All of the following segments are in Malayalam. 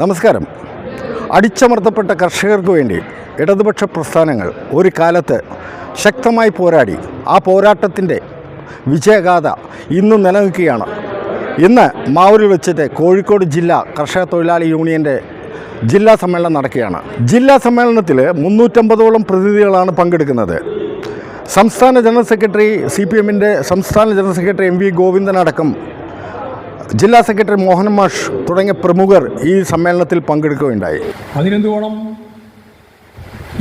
നമസ്കാരം. അടിച്ചമർത്തപ്പെട്ട കർഷകർക്ക് വേണ്ടി ഇടതുപക്ഷ പ്രസ്ഥാനങ്ങൾ ഒരു കാലത്ത് ശക്തമായി പോരാടി. ആ പോരാട്ടത്തിന്റെ വിജയഗാഥ ഇന്ന് നിലനിൽക്കുകയാണ്. ഇന്ന് മാവൂരിൽ വെച്ചിട്ട് കോഴിക്കോട് ജില്ലാ കർഷക തൊഴിലാളി യൂണിയന്റെ ജില്ലാ സമ്മേളനം നടക്കുകയാണ്. ജില്ലാ സമ്മേളനത്തിൽ മുന്നൂറ്റമ്പതോളം പ്രതിനിധികളാണ് പങ്കെടുക്കുന്നത്. സംസ്ഥാന ജനറൽ സെക്രട്ടറി സി പി എമ്മിന്റെ സംസ്ഥാന general secretary M V Govindan അടക്കം ജില്ലാ സെക്രട്ടറി മോഹൻ മാഷ് തുടങ്ങിയ പ്രമുഖർ ഈ സമ്മേളനത്തിൽ പങ്കെടുക്കുകയുണ്ടായി. അതിനെന്ത്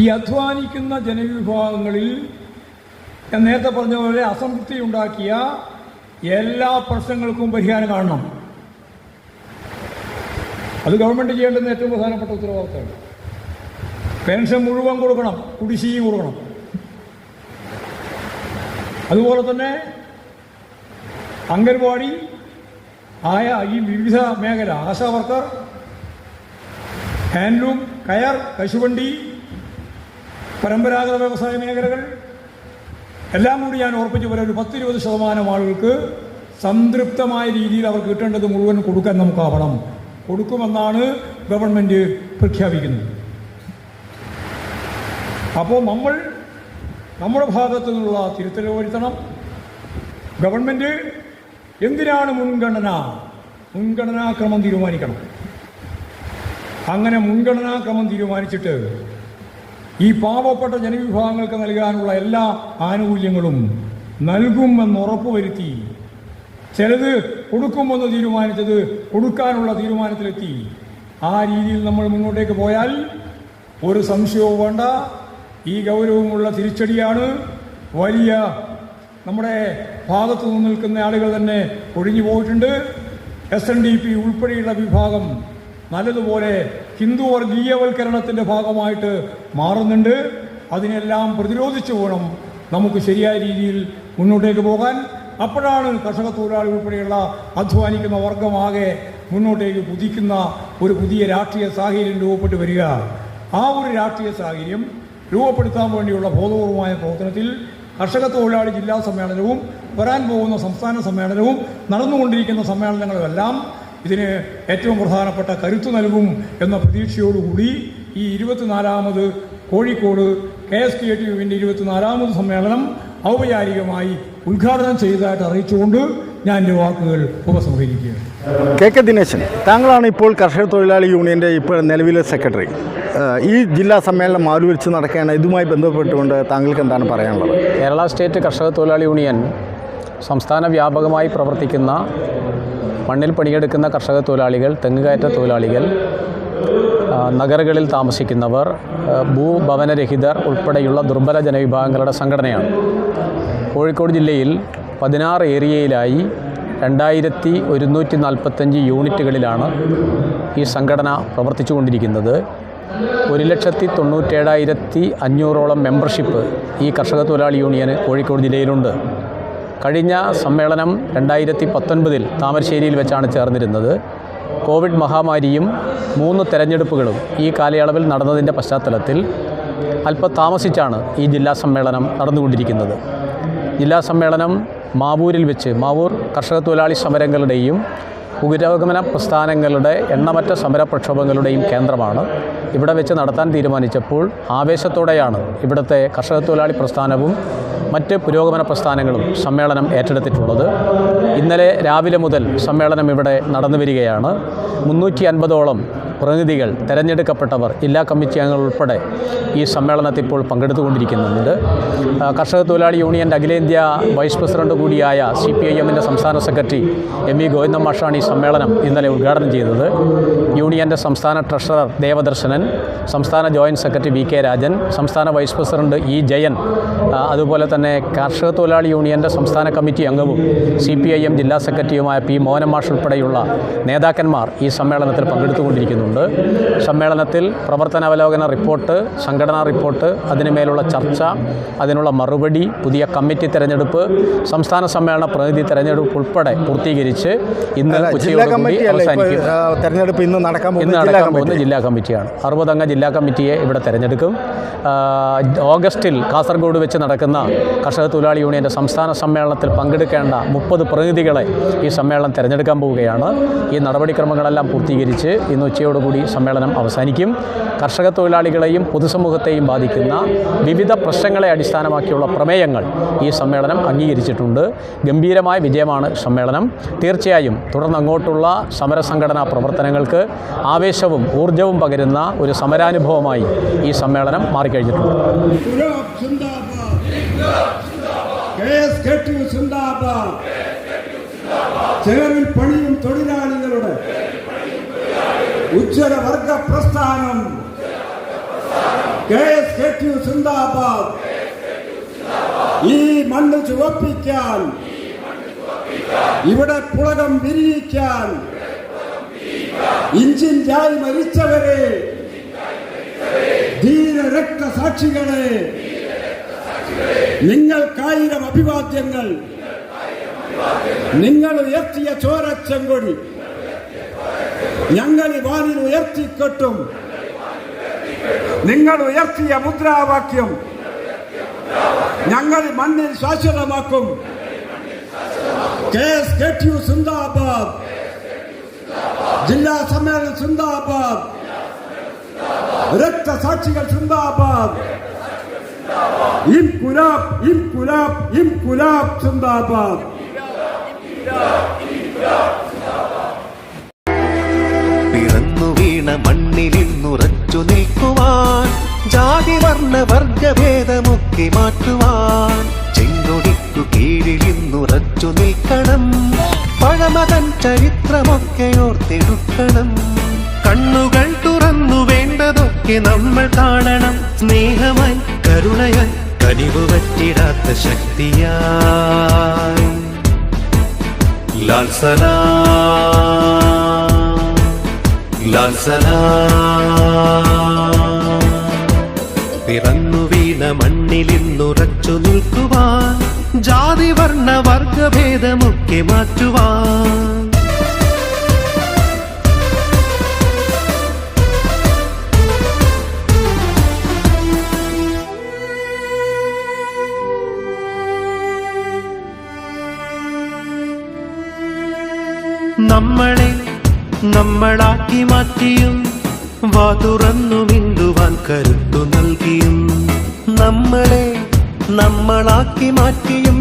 ഈ അധ്വാനിക്കുന്ന ജനവിഭാഗങ്ങളിൽ ഞാൻ നേരത്തെ പറഞ്ഞ പോലെ അസംതൃപ്തി ഉണ്ടാക്കിയ എല്ലാ പ്രശ്നങ്ങൾക്കും പരിഹാരം കാണണം. അത് ഗവൺമെന്റ് ചെയ്യേണ്ടുന്ന ഏറ്റവും പ്രധാനപ്പെട്ട ഉത്തരവാദിത്തമാണ്. പെൻഷൻ മുഴുവൻ കൊടുക്കണം കുടിശ്ശിയും കൊടുക്കണം. അതുപോലെ തന്നെ അംഗൻവാടി ആയ ഈ വിവിധ മേഖല ആശാവർക്കർ ഹാൻഡ്ലൂം കയർ കശുവണ്ടി പരമ്പരാഗത വ്യവസായ മേഖലകൾ എല്ലാം കൂടി ഞാൻ ഉറപ്പിച്ച് വരെ ഒരു പത്തിരുപത് ശതമാനം ആളുകൾക്ക് സംതൃപ്തമായ രീതിയിൽ അവർക്ക് കിട്ടേണ്ടത് മുഴുവൻ കൊടുക്കാൻ നമുക്കാവണം കൊടുക്കുമെന്നാണ് ഗവൺമെന്റ് പ്രഖ്യാപിക്കുന്നത്. അപ്പോൾ നമ്മൾ നമ്മുടെ ഭാഗത്തു നിന്നുള്ള തിരുത്തൽ വരുത്തണം. ഗവൺമെന്റ് എന്തിനാണ് മുൻഗണന? മുൻഗണനാക്രമം തീരുമാനിക്കണം. അങ്ങനെ മുൻഗണനാക്രമം തീരുമാനിച്ചിട്ട് ഈ പാവപ്പെട്ട ജനവിഭാഗങ്ങൾക്ക് നൽകാനുള്ള എല്ലാ ആനുകൂല്യങ്ങളും നൽകുമെന്ന് ഉറപ്പുവരുത്തി ചിലത് കൊടുക്കുമെന്ന് തീരുമാനിച്ചത് കൊടുക്കാനുള്ള തീരുമാനത്തിലെത്തി. ആ രീതിയിൽ നമ്മൾ മുന്നോട്ടേക്ക് പോയാൽ ഒരു സംശയവും വേണ്ട. ഈ ഗൗരവമുള്ള തിരിച്ചടിയാണ് വലിയ നമ്മുടെ ഭാഗത്തു നിന്ന് നിൽക്കുന്ന ആളുകൾ തന്നെ ഒഴിഞ്ഞു പോയിട്ടുണ്ട്. എസ് എൻ ഡി പി ഉൾപ്പെടെയുള്ള വിഭാഗം നല്ലതുപോലെ ഹിന്ദു വർഗീയവൽക്കരണത്തിന്റെ ഭാഗമായിട്ട് മാറുന്നുണ്ട്. അതിനെല്ലാം പ്രതിരോധിച്ചു വേണം നമുക്ക് ശരിയായ രീതിയിൽ മുന്നോട്ടേക്ക് പോകാൻ. അപ്പോഴാണ് കർഷക തൊഴിലാളി ഉൾപ്പെടെയുള്ള അധ്വാനിക്കുന്ന വർഗമാകെ മുന്നോട്ടേക്ക് കുതിക്കുന്ന ഒരു പുതിയ രാഷ്ട്രീയ സാഹചര്യം രൂപപ്പെട്ട് വരിക. ആ ഒരു രാഷ്ട്രീയ സാഹചര്യം രൂപപ്പെടുത്താൻ വേണ്ടിയുള്ള ബോധപൂർവമായ പ്രവർത്തനത്തിൽ കർഷക തൊഴിലാളി ജില്ലാ സമ്മേളനവും വരാൻ പോകുന്ന സംസ്ഥാന സമ്മേളനവും നടന്നുകൊണ്ടിരിക്കുന്ന സമ്മേളനങ്ങളുമെല്ലാം ഇതിന് ഏറ്റവും പ്രധാനപ്പെട്ട കരുത്ത് നൽകും എന്ന പ്രതീക്ഷയോടുകൂടി ഈ ഇരുപത്തിനാലാമത് Kozhikode K S K T യുവിന്റെ ഇരുപത്തിനാലാമത് സമ്മേളനം ഔപചാരികമായി ഉദ്ഘാടനം ചെയ്തതായിട്ട് അറിയിച്ചുകൊണ്ട് ഞാൻ എന്റെ വാക്കുകൾ ഉപസംഹരിക്കുകയാണ് കെ കെ ദിനേശൻ താങ്കളാണ് ഇപ്പോൾ കർഷക തൊഴിലാളി യൂണിയന്റെ ഇപ്പോൾ നിലവിലെ സെക്രട്ടറി. ഈ ജില്ലാ സമ്മേളനം മാറി വെച്ച് നടക്കുകയാണ് ഇതുമായി ബന്ധപ്പെട്ടുകൊണ്ട് താങ്കൾക്ക് എന്താണ് പറയാനുള്ളത്? കേരള സ്റ്റേറ്റ് കർഷക തൊഴിലാളി യൂണിയൻ സംസ്ഥാന വ്യാപകമായി പ്രവർത്തിക്കുന്ന മണ്ണിൽ പണിയെടുക്കുന്ന കർഷക തൊഴിലാളികൾ തെങ്ങുകയറ്റ തൊഴിലാളികൾ നഗരങ്ങളിൽ താമസിക്കുന്നവർ ഭൂഭവനരഹിതർ ഉൾപ്പെടെയുള്ള ദുർബല ജനവിഭാഗങ്ങളുടെ സംഘടനയാണ്. കോഴിക്കോട് ജില്ലയിൽ പതിനാറ് ഏരിയയിലായി രണ്ടായിരത്തി ഒരുന്നൂറ്റി നാൽപ്പത്തഞ്ച് യൂണിറ്റുകളിലാണ് ഈ സംഘടന പ്രവർത്തിച്ചു കൊണ്ടിരിക്കുന്നത് ഒരു ലക്ഷത്തി തൊണ്ണൂറ്റേഴായിരത്തി അഞ്ഞൂറോളം മെമ്പർഷിപ്പ് ഈ കർഷക തൊഴിലാളി യൂണിയന് കോഴിക്കോട് ജില്ലയിലുണ്ട്. കഴിഞ്ഞ സമ്മേളനം രണ്ടായിരത്തി പത്തൊൻപതിൽ താമരശ്ശേരിയിൽ വെച്ചാണ് ചേർന്നിരുന്നത്. കോവിഡ് മഹാമാരിയും മൂന്ന് തെരഞ്ഞെടുപ്പുകളും ഈ കാലയളവിൽ നടന്നതിന്റെ പശ്ചാത്തലത്തിൽ അല്പം താമസിച്ചാണ് ഈ ജില്ലാ സമ്മേളനം നടന്നുകൊണ്ടിരിക്കുന്നത്. ജില്ലാ സമ്മേളനം മാവൂരിൽ വെച്ച് മാവൂർ കർഷക തൊഴിലാളി സമരങ്ങളുടെയും പുരോഗമന പ്രസ്ഥാനങ്ങളുടെ എണ്ണമറ്റ സമര പ്രക്ഷോഭങ്ങളുടെയും കേന്ദ്രമാണ്. ഇവിടെ വെച്ച് നടത്താൻ തീരുമാനിച്ചപ്പോൾ ആവേശത്തോടെയാണ് ഇവിടുത്തെ കർഷക തൊഴിലാളി പ്രസ്ഥാനവും മറ്റ് പുരോഗമന പ്രസ്ഥാനങ്ങളും സമ്മേളനം ഏറ്റെടുത്തിട്ടുള്ളത്. ഇന്നലെ രാവിലെ മുതൽ സമ്മേളനം ഇവിടെ നടന്നു വരികയാണ് മുന്നൂറ്റി അൻപതോളം പ്രതിനിധികൾ തിരഞ്ഞെടുക്കപ്പെട്ടവർ ജില്ലാ കമ്മിറ്റി അംഗങ്ങൾ ഉൾപ്പെടെ ഈ സമ്മേളനത്തിൽ ഇപ്പോൾ പങ്കെടുത്തുകൊണ്ടിരിക്കുന്നുണ്ട്. കർഷക തൊഴിലാളി യൂണിയന്റെ അഖിലേന്ത്യാ വൈസ് പ്രസിഡന്റ് കൂടിയായ സി പി ഐ എമ്മിന്റെ സംസ്ഥാന സെക്രട്ടറി എം വി ഗോവിന്ദൻ മാഷാണ് ഈ സമ്മേളനം ഇന്നലെ ഉദ്ഘാടനം ചെയ്തത്. യൂണിയന്റെ സംസ്ഥാന ട്രഷറർ ദേവദർശനൻ സംസ്ഥാന joint secretary V K Rajan സംസ്ഥാന വൈസ് പ്രസിഡന്റ് ഇ ജയൻ അതുപോലെ തന്നെ കർഷക തൊഴിലാളി യൂണിയന്റെ സംസ്ഥാന കമ്മിറ്റി അംഗവും സി പി ഐ എം ജില്ലാ സെക്രട്ടറിയുമായ പി മോഹനൻ മാഷ് ഉൾപ്പെടെയുള്ള നേതാക്കന്മാർ ഈ സമ്മേളനത്തിൽ പങ്കെടുത്തുകൊണ്ടിരിക്കുന്നുണ്ട് സമ്മേളനത്തിൽ പ്രവർത്തനാവലോകന റിപ്പോർട്ട് സംഘടനാ റിപ്പോർട്ട് അതിനുമേലുള്ള ചർച്ച അതിനുള്ള മറുപടി പുതിയ കമ്മിറ്റി തെരഞ്ഞെടുപ്പ് സംസ്ഥാന സമ്മേളന പ്രതിനിധി തെരഞ്ഞെടുപ്പ് ഉൾപ്പെടെ പൂർത്തീകരിച്ച് ഇന്ന് ഉച്ചയോടുകൂടി അവസാനിക്കും. തെരഞ്ഞെടുപ്പ് ഇന്ന് നടക്കാൻ ഇന്ന് ജില്ലാ നടക്കാൻ പോകുന്ന ജില്ലാ കമ്മിറ്റിയാണ്. അറുപതംഗ ജില്ലാ കമ്മിറ്റിയെ ഇവിടെ തെരഞ്ഞെടുക്കും. ഓഗസ്റ്റിൽ കാസർഗോഡ് വെച്ച് നടക്കുന്ന കർഷക തൊഴിലാളി യൂണിയന്റെ സംസ്ഥാന സമ്മേളനത്തിൽ പങ്കെടുക്കേണ്ട മുപ്പത് പ്രതിനിധികളെ ഈ സമ്മേളനം തിരഞ്ഞെടുക്കാൻ പോവുകയാണ്. ഈ നടപടിക്രമങ്ങളെല്ലാം പൂർത്തീകരിച്ച് ഇന്ന് ഉച്ചയോടുകൂടി ഇതോടുകൂടി സമ്മേളനം അവസാനിക്കും. കർഷക തൊഴിലാളികളെയും പൊതുസമൂഹത്തെയും ബാധിക്കുന്ന വിവിധ പ്രശ്നങ്ങളെ അടിസ്ഥാനമാക്കിയുള്ള പ്രമേയങ്ങൾ ഈ സമ്മേളനം അംഗീകരിച്ചിട്ടുണ്ട്. ഗംഭീരമായ വിജയമാണ് സമ്മേളനം. തീർച്ചയായും തുടർന്നങ്ങോട്ടുള്ള സമരസംഘടനാ പ്രവർത്തനങ്ങൾക്ക് ആവേശവും ഊർജവും പകരുന്ന ഒരു സമരാനുഭവമായി ഈ സമ്മേളനം മാറിക്കഴിഞ്ഞിട്ടുണ്ട്. ചേറിൽ പണിയും തൊഴിലാളികളുടെ ഉജ്ജ്വല വർഗ പ്രസ്ഥാനം കെ എസ് കെ ടി സിന്ദാബാദ്. ഈ മണ്ണ് ചുവപ്പിക്കാൻ. ഇവിടെ പുളകം വിരിയിക്കാൻ. ഇഞ്ചിൻ ചായി മരിച്ചവരെ. ധീരരക്തസാക്ഷികളെ നിങ്ങൾക്കായിരം അഭിവാദ്യങ്ങൾ. നിങ്ങൾ ഉയർത്തിയ ചോരച്ചെങ്കൊടി. ഞങ്ങൾ ഈ വാനിൽ ഉയർത്തിക്കെട്ടും. നിങ്ങൾ ഉയർത്തിയ മുദ്രാവാക്യം ഞങ്ങൾ മണ്ണിൽ ശാശ്വതമാക്കും. K S K T U സിന്ദാബാദ്. ജില്ലാ സമ്മേളനം സിന്ദാബാദ്. രക്തസാക്ഷികൾ സിന്ദാബാദ്. ഇം കുലാബ് ഇം കുലാബ് ഇം കുലാബ് സിന്ദാബാദ്. പിറന്നു വീണ മണ്ണിലിന്നുറച്ചു നിൽക്കുവാൻ. ജാതി വർണ വർഗഭേദമൊക്കെ മാറ്റുവാൻ. ചെങ്കൊടിക്കു കീഴിലിന്നുറച്ചു നിൽക്കണം. പഴമതൻ ചരിത്രമൊക്കെ ഓർത്തെടുക്കണം. കണ്ണുകൾ തുറന്നു വേണ്ടതൊക്കെ നമ്മൾ കാണണം. സ്നേഹമായി കരുണയായി കനിവ് പറ്റിടാത്ത ശക്തിയായി. ലാൽ ലാൽ പിറന്നു വീണ മണ്ണിലിന്നുറച്ചു നിൽക്കുവാൻ ജാതി വർണ വർഗഭേദമൊക്കെ മാറ്റുവാൻ. നമ്മളാക്കി മാറ്റിയും വാ തുറന്നു മിണ്ടുവാൻ കരുത്തു നൽകിയും. നമ്മളെ നമ്മളാക്കി മാറ്റിയും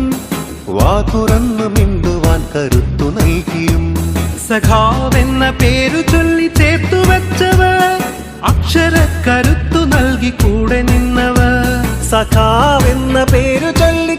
വാ തുറന്നു മിണ്ടുവാൻ കരുത്തു നൽകിയും. സഖാവെന്ന പേരു ചൊല്ലി ചേർത്തു വെച്ചവ അക്ഷര കരുത്തു നൽകി കൂടെ നിന്നവർ. സഖാവെന്ന പേരു ചൊല്ലി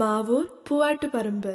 മാവൂർ പൂവാട്ടുപറമ്പ്.